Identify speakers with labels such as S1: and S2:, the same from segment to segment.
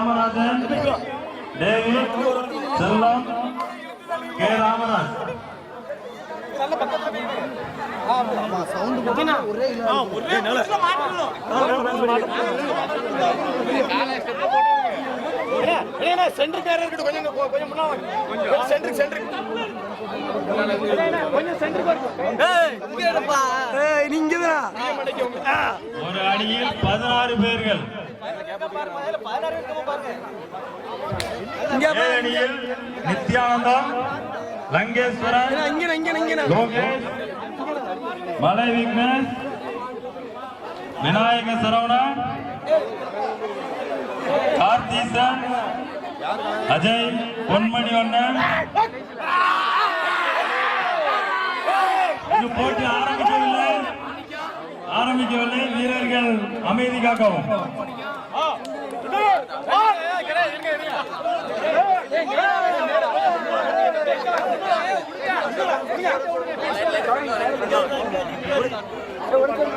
S1: Ramarajan David Chellam K. Ramaraj
S2: சென்டருக்காரர் இருக்கட்டும் கொஞ்சம் கொஞ்சம். கொஞ்சம் சென்டருக்கு சென்டருக்கு
S1: ஒரு அணியில் பதினாறு பேர்கள். ஏ அணியில் நித்யானந்தம் லங்கேஸ்வரன் லோகேஷ் மலை விக்னேஷ் விநாயக சரவணன் கார்த்தீசன் அஜய் பொன்மணி அண்ணன். இது போட்டி ஆரம்பிக்கவில்லை. ஆரம்பிக்கவில்லை. வீரர்கள் அமைதி காக்கவும்.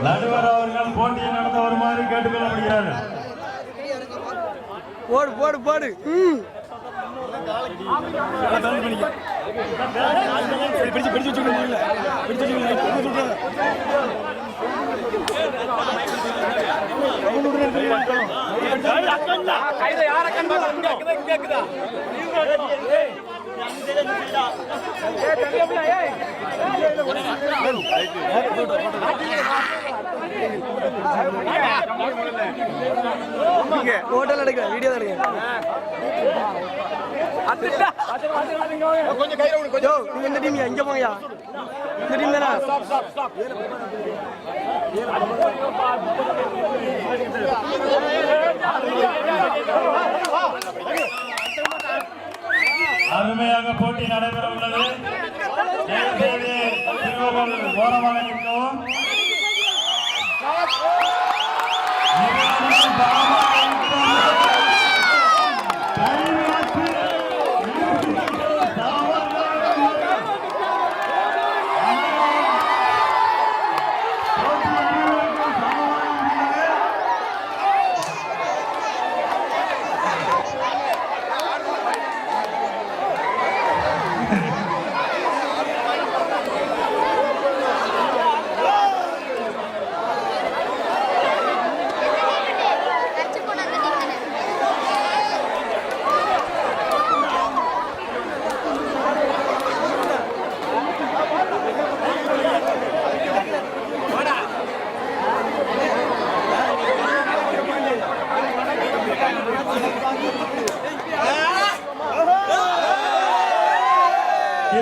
S1: நடுவர் அவர்கள் போட்டியை நடத்த வருமாறு கேட்டுக்கொள்ளப்படுகிறார்கள்
S3: போடு போடு போடு.
S2: பிடிச்சு பிடிச்சு வச்சுக்கோங்க பிடிச்சு
S3: ஹோட்டல் எடுக்க வீடியோ எடுக்க
S2: கொஞ்சம் கையில
S3: நீங்க இந்த டீம் எங்க போங்கயா இந்த டீம் தானே
S1: அருமையாக போட்டி நடைபெற உள்ளது ஓரமாக நிற்கவும்.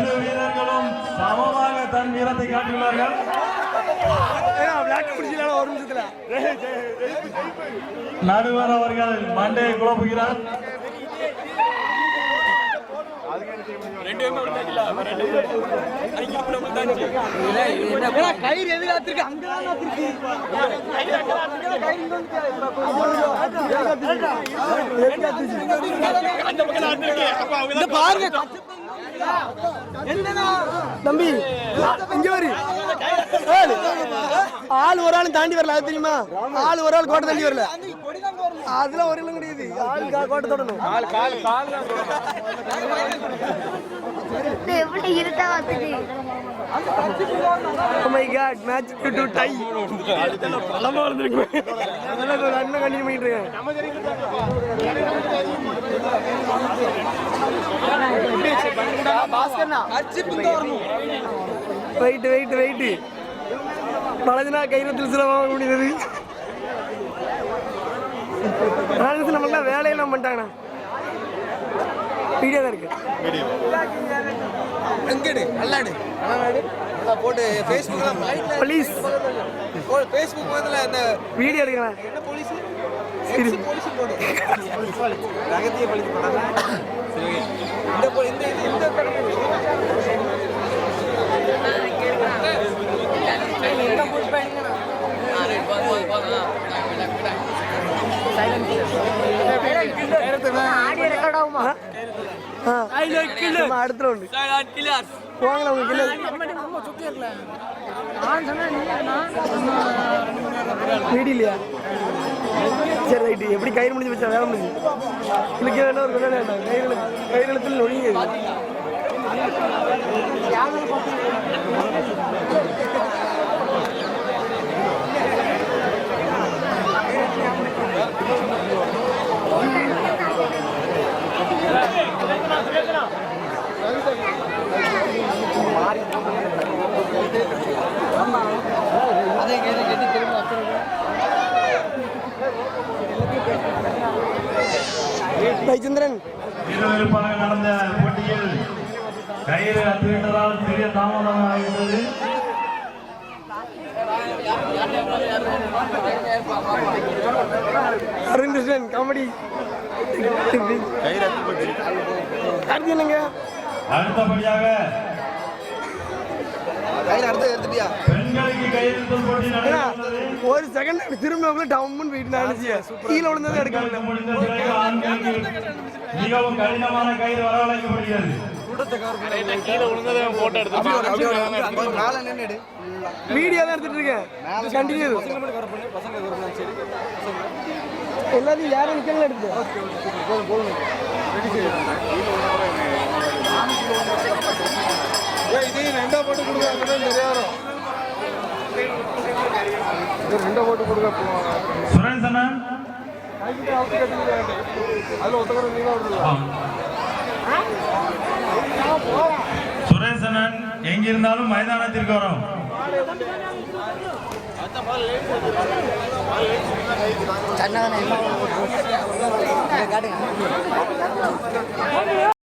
S1: இரு வீரர்களும் சமமாக தன் வீரத்தை காட்டியுள்ளார்கள். நடுவர் அவர்கள் மண்டையை குழப்புகிறார்.
S3: கயிறு அங்கதான் பாருங்க. தம்பி இங்க வரு. ஆள் ஒரு ஆள் தாண்டி வரல அது தெரியுமா? ஆள் ஒரு ஆள் கோட்டை தாண்டி வரல. அதுல ஒரு இடம் கிடையாது ஆள் கோட்டை தொடணும்.
S4: எப்படி
S3: Oh my god, match to do tie. பலமா வந்திருக்கு. அதனால ஒரு அண்ணன் கண்டினியூ பண்ணிட்டு இருக்கேன். வெயிட் வெயிட் வெயிட் பலதினா கைரத்தில் சில வாங்க முடியுது நம்மளா வேலையெல்லாம் பண்ணிட்டாங்கண்ணா வீடியோ தான் இருக்கு.
S5: எங்கடு? நல்லாடு நல்லா போட்டு ஃபேஸ்புக்ல மைட்ல
S3: ப்ளீஸ்
S5: ஃபேஸ்புக் முதல்ல இந்த
S3: வீடியோ எடுக்கலாம்
S5: என்ன போலீஸ். போலீஸ் போடு. ரகத்திய போலீஸ் போடாத. இந்த இந்த இது இந்த
S4: ஆடியோ ரெக்கார்ட் ஆகுமா?
S3: அடுத்த ரவுண்டு போங்களா உங்க கிலோ வீடு இல்லையா சரி ரைட்டு. எப்படி கயிறு முடிஞ்சு வச்சா வேலை முடிஞ்சு. இழுக்க வேண்டாம் ஒரு வேலை வேண்டாம் கயிறு கயிறு இழுத்துல நொழியுது
S5: அதே கேட்டு கேட்டு திரும்ப
S3: ஜெயச்சந்திரன்
S1: நடந்த போட்டியில் கயிறு அத்துவிட்டதால் சிறிய தாமதம் ஆகிவிட்டது
S3: அருண் கிருஷ்ணன் காமெடி. கார்த்தி என்னங்க
S1: அடுத்தபடியாக
S5: கையில் அடுத்து எடுத்துட்டியா?
S3: ஒரு செகண்ட் திரும்ப டவுன் போயிட்டு நான் நினைச்சேன் கீழே விழுந்தது எடுக்க
S1: மிகவும் கடினமான கயிறு வரவழைக்கப்படுகிறது.
S3: வீடியோ தான் எடுத்துட்டு இருக்கேன். கண்டினியூ எல்லாத்தையும் யாரும் நிக்கல எடுத்து.
S2: இது ரெண்டா போட்டு கொடுங்க அப்பதான்
S1: சுரேஷ் அண்ணன்
S2: அதுல ஒத்தக்கரை நீங்க வருது
S1: ஆம். சுரேஷ் அண்ணன் எங்கிருந்தாலும் மைதானத்திற்கு வரும்.
S5: காட்டுங்க.